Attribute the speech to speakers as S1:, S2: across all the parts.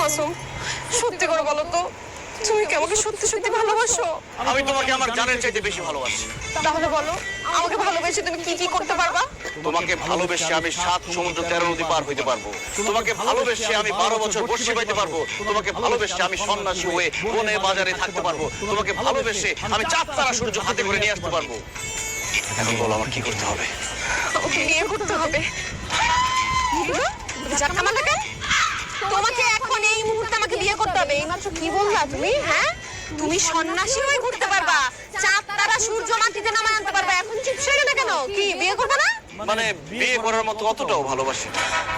S1: মাসুম সত্যি করে বলো তো তুমি কি আমাকে সত্যি সত্যি ভালোবাসো?
S2: আমি তোমাকে আমার জানের চাইতে বেশি ভালোবাসি।
S1: তাহলে বলো আমাকে ভালোবেসে তুমি কি কি করতে পারবা?
S2: তোমাকে ভালোবেসে আমি সাত সমুদ্র তেরো নদী পার হইতে পারব। তোমাকে ভালোবেসে আমি বারো বছর বসে পাইতে পারব। তোমাকে ভালোবেসে আমি সন্ন্যাসী হয়ে বনে বাজারে থাকতে পারব। তোমাকে ভালোবেসে আমি চাঁদ তারা সূর্য হাতে করে নিয়ে আসতে পারব। এখন বলো আমার কি করতে হবে?
S1: আমাকে বিয়ে করতে হবে। জানা তোমাকে এখন এই মুহূর্তে আমাকে বিয়ে করতে হবে। এইমাত্র কি বললা তুমি হ্যাঁ? তুমি সন্ন্যাসী হয়ে ঘুরতে পারবা। চাঁদ তারা সূর্য মাটিতে নামায় আনতে পারবা। এখন চিপসে গেলে কেন? কি বিয়ে করবে না?
S2: মানে বিয়ে করার মতো অতটাও ভালোবাসি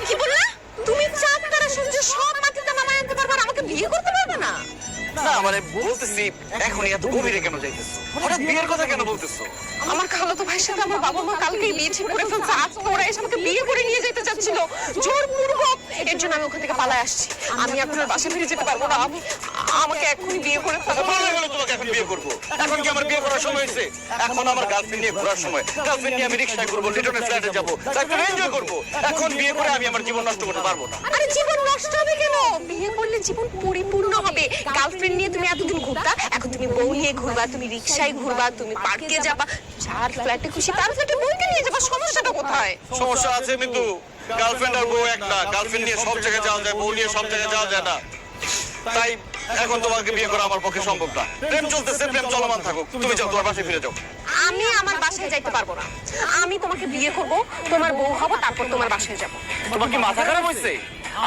S1: কি বললা? তুমি চাঁদ তারা সূর্য সব মাটিতে নামায় আনতে পারবা আমাকে বিয়ে করতে পারবে না?
S2: না মানে বলতেছি এখন এত গভীরে কেন যাইতেছো? হঠাৎ বিয়ের কথা কেন বলতেছো?
S1: আমার খালো তো ভাইয়ের সাথে আমার বাবা মা কালকেই বিয়ে ঠিক করে ফেলছে আজ তো ওরা এসে আমাকে বিয়ে করে নিয়ে যেতে চাচ্ছিল। জোরপূর্বক! এর জন্য আমি ওখান থেকে পালায় আসছি। আমি আপনার বাসা ফিরে যেতে পারব না। আমি আমাকে এখনই বিয়ে করে ফেলো।
S2: ভালো হলো তোমাকে এখন বিয়ে করব। এখন কি আমার বিয়ে করার সময় হয়েছে? এখন আমার গার্লফ্রেন্ড নিয়ে ঘোরার সময়। গার্লফ্রেন্ড নিয়ে আমি রিক্সায় ঘুরবো লিটনের ফ্ল্যাটে যাব। তারপর এনজয় করব। এখন বিয়ে করে আমি আমার জীবন নষ্ট করতে পারব না।
S1: আরে জীবন নষ্ট হবে কেন? বিয়ে করলে জীবন পরিপূর্ণ হবে। গার্লফ্রেন্ড নিয়ে তুমি এতদিন ঘুরতা এখন তুমি বউ নিয়ে ঘুরবা তুমি রিক্সায় ঘুরবা তুমি পার্কে যাবা যার ফ্ল্যাটে খুশি তার ফ্ল্যাটে বউকে নিয়ে যাবা সমস্যাটা কোথায়?
S2: সমস্যা আছে কিন্তু গার্লফ্রেন্ড আর বউ এক না। গার্লফ্রেন্ড নিয়ে সব জায়গায় যাওয়া যায় বউ নিয়ে সব জায়গায় যাওয়া যায় না। তাই এখন তোমাকে বিয়ে করা আমার পক্ষে সম্ভব না। প্রেম চলতেছে প্রেম চলমান থাকুক। তুমি যাও তোমার বাসায় ফিরে যাও।
S1: আমি আমার বাসায় যাইতে পারব না। আমি তোমাকে বিয়ে করব তোমার বউ হব তারপর তোমার বাসায় যাব।
S2: তোমার কি মাথা খারাপ হয়েছে?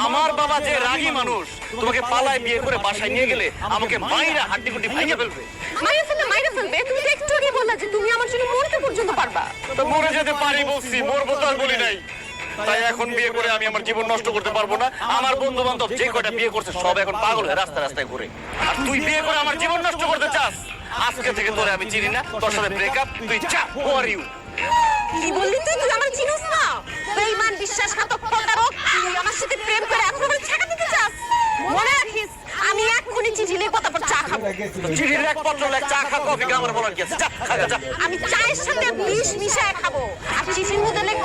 S2: আমার বাবা যে রাগী মানুষ তোমাকে পালায় বিয়ে করে বাসায় নিয়ে গেলে আমাকে মাইরা হাড্ডি গুড্ডি ভাঙে ফেলবে।
S1: মাইরে ফেলবে মাইরে ফেলবে। তুমি তো একটু আগে বললা যে তুমি আমার জন্য মরতে পর্যন্ত পারবা।
S2: তো মরে যেতে পারি বলছি মরবো তো আর বলি নাই। তাই এখন বিয়ে করে আমি আমার জীবন নষ্ট করতে পারব না। আমার বন্ধু বান্ধব যে কয়টা বিয়ে করছে সব এখন পাগল হয়ে রাস্তায় রাস্তায় ঘুরে। আর তুই বিয়ে করে আমার জীবন নষ্ট করতে চাস? আজকে থেকে তোরে আমি চিনি না তোর সাথে ব্রেকআপ তুই চা হু আর ইউ
S1: কি বললি তুই? তুই আমার চিনিস না? বেঈমান বিশ্বাসঘাতক প্রতারক তুই আমার সাথে প্রেম করে এখন আমার দিতে চাস? মনে রাখিস আমি এক্ষুনি চিঠি লিখব তারপর চা খাব।
S2: চিঠি লেখ পত্র লেখ চা খা কফি খা আমার বলার কি আছে? যা খা
S1: আমি চায়ের সাথে বিষ মিশায় খাব। আর চিঠির মধ্যে লিখব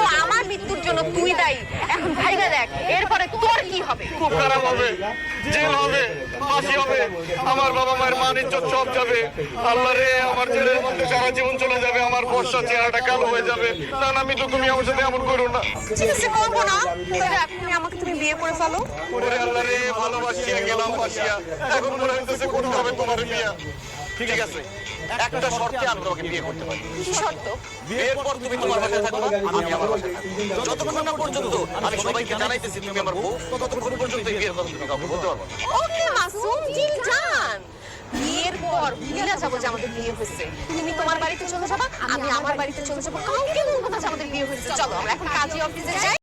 S1: আমার তুই। দায়ী এখন ভাইবে দেখ এরপরে তোর কি হবে?
S2: খুব খারাপ হবে জেল হবে ফাঁসি হবে আমার বাবা মায়ের মান ইজ্জত সব যাবে। আল্লাহ রে আমার জেলের মধ্যে সারা জীবন চলে যাবে আমার বর্ষা চেহারাটা কালো হয়ে যাবে। না না আমি তো তুমি আমার সাথে এমন করো না।
S1: ঠিক আছে করব না। এখনই আমাকে তুমি বিয়ে করে ফেলো।
S2: ওরে আল্লাহ রে ভালোবাসিয়া গেলাম ফাঁসিয়া। এখন মনে হইতেছে করতে হবে তোমার বিয়া। ঠিক আছে। একটা শর্তে আমি তোমাকে বিয়ে করতে পারি।
S1: কি শর্ত?
S2: বিয়ের পর তুমি তোমার বাসায় থাকো আমি আমার বাসায় থাকব। যতক্ষণ না পর্যন্ত আমি সবাইকে জানাইতেছি তুমি আমার বউ ততক্ষণ পর্যন্ত বিয়ের কথা তুমি কাউকে বলতে পারব
S1: ওকে মাসুম ডিল ডান বিয়ের পর ভুলে যাব যে আমাদের বিয়ে হয়েছে। তুমি তোমার বাড়িতে চলে যাবা আমি আমার বাড়িতে চলে যাব। কাউকে বলব না যে আমাদের বিয়ে হয়েছে। চলো আমরা এখন কাজী অফিসে যাই।